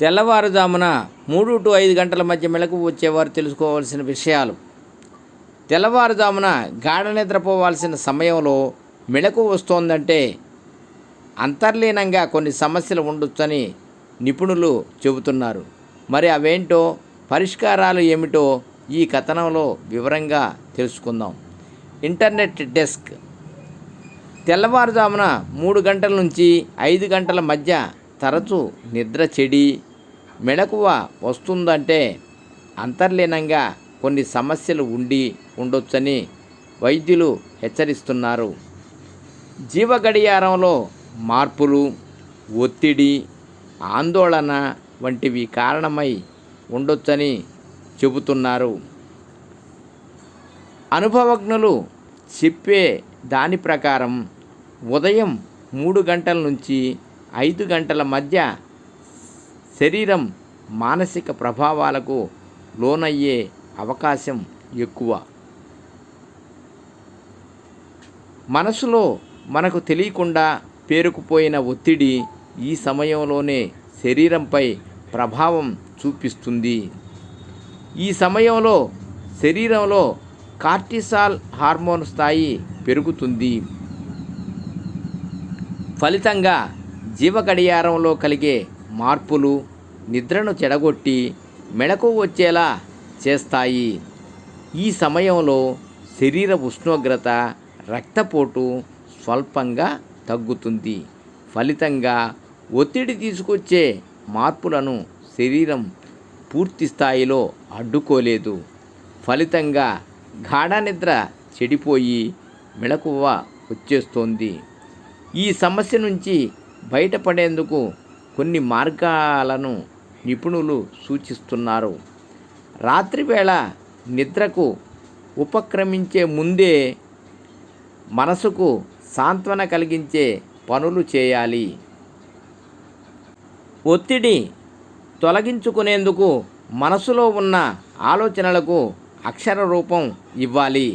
తెల్లవారుజామున మూడు టు ఐదు గంటల మధ్య మెలకు వచ్చేవారు తెలుసుకోవాల్సిన విషయాలు. తెల్లవారుజామున గాఢ నిద్రపోవాల్సిన సమయంలో మెలకు వస్తోందంటే అంతర్లీనంగా కొన్ని సమస్యలు ఉండొచ్చని నిపుణులు చెబుతున్నారు. మరి అవేంటో పరిష్కారాలు ఏమిటో ఈ కథనంలో వివరంగా తెలుసుకుందాం. Internet desk. తెల్లవారుజామున మూడు గంటల నుంచి ఐదు గంటల మధ్య తరచూ నిద్ర చెడి మెళకువ వస్తుందంటే అంతర్లీనంగా కొన్ని సమస్యలు ఉండి ఉండొచ్చని వైద్యులు హెచ్చరిస్తున్నారు. జీవ గడియారంలో మార్పులు ఒత్తిడి ఆందోళన వంటివి కారణమై ఉండొచ్చని చెబుతున్నారు. అనుభవజ్ఞులు చెప్పే దాని ప్రకారం ఉదయం మూడు గంటల నుంచి ఐదు గంటల మధ్య శరీరం మానసిక ప్రభావాలకు లోనయ్యే అవకాశం ఎక్కువ. మనసులో మనకు తెలియకుండా పేరుకుపోయిన ఒత్తిడి ఈ సమయంలోనే శరీరంపై ప్రభావం చూపిస్తుంది. ఈ సమయంలో శరీరంలో కార్టిసాల్ హార్మోన్ స్థాయి పెరుగుతుంది. ఫలితంగా జీవ గడియారంలో కలిగే మార్పులు నిద్రను చెడగొట్టి మెడకు వచ్చేలా చేస్తాయి. ఈ సమయంలో శరీర ఉష్ణోగ్రత రక్తపోటు స్వల్పంగా తగ్గుతుంది. ఫలితంగా ఒత్తిడి తీసుకొచ్చే మార్పులను శరీరం పూర్తి స్థాయిలో అడ్డుకోలేదు. ఫలితంగా గాఢ నిద్ర చెడిపోయి మెళకువ వచ్చేస్తోంది. ఈ సమస్య నుంచి బయటపడేందుకు కొన్ని మార్గాలను నిపుణులు సూచిస్తున్నారు. రాత్రివేళ నిద్రకు ఉపక్రమించే ముందే మనసుకు సాంత్వన కలిగించే పనులు చేయాలి. ఒత్తిడి తొలగించుకునేందుకు మనసులో ఉన్న ఆలోచనలకు అక్షర రూపం ఇవ్వాలి.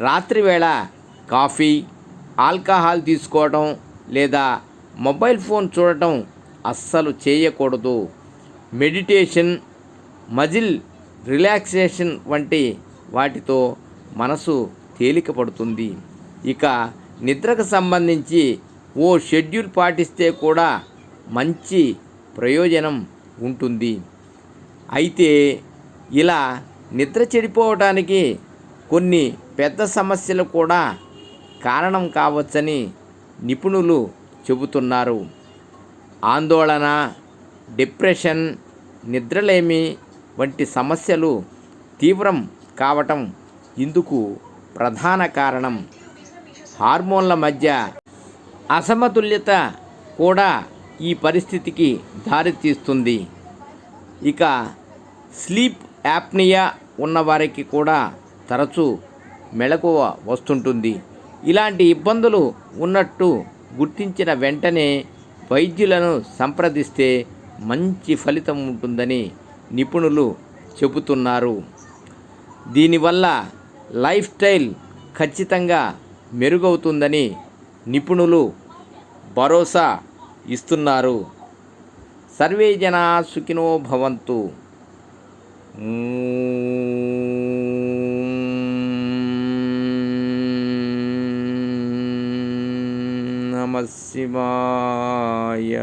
రాత్రివేళ కాఫీ ఆల్కహాల్ తీసుకోవడం లేదా మొబైల్ ఫోన్ చూడటం అస్సలు చేయకూడదు. మెడిటేషన్ మజిల్ రిలాక్సేషన్ వంటి వాటితో మనసు తేలిక పడుతుంది ఇక నిద్రకు సంబంధించి ఓ షెడ్యూల్ పాటిస్తే కూడా మంచి ప్రయోజనం ఉంటుంది. అయితే ఇలా నిద్ర చెడిపోవటానికి కొన్ని పెద్ద సమస్యలు కూడా కారణం కావచ్చని నిపుణులు చెబుతున్నారు. ఆందోళన డిప్రెషన్ నిద్రలేమి వంటి సమస్యలు తీవ్రం కావటం ఇందుకు ప్రధాన కారణం. హార్మోన్ల మధ్య అసమతుల్యత కూడా ఈ పరిస్థితికి దారితీస్తుంది. ఇక స్లీప్ యాప్నియా ఉన్నవారికి కూడా తరచూ మెళకువ వస్తుంటుంది. ఇలాంటి ఇబ్బందులు ఉన్నట్టు గుర్తించిన వెంటనే వైద్యులను సంప్రదిస్తే మంచి ఫలితం ఉంటుందని నిపుణులు చెబుతున్నారు. దీనివల్ల లైఫ్ స్టైల్ ఖచ్చితంగా మెరుగవుతుందని నిపుణులు భరోసా ఇస్తున్నారు. సర్వే జనా సుఖినో భవంతు. నమ శివాయ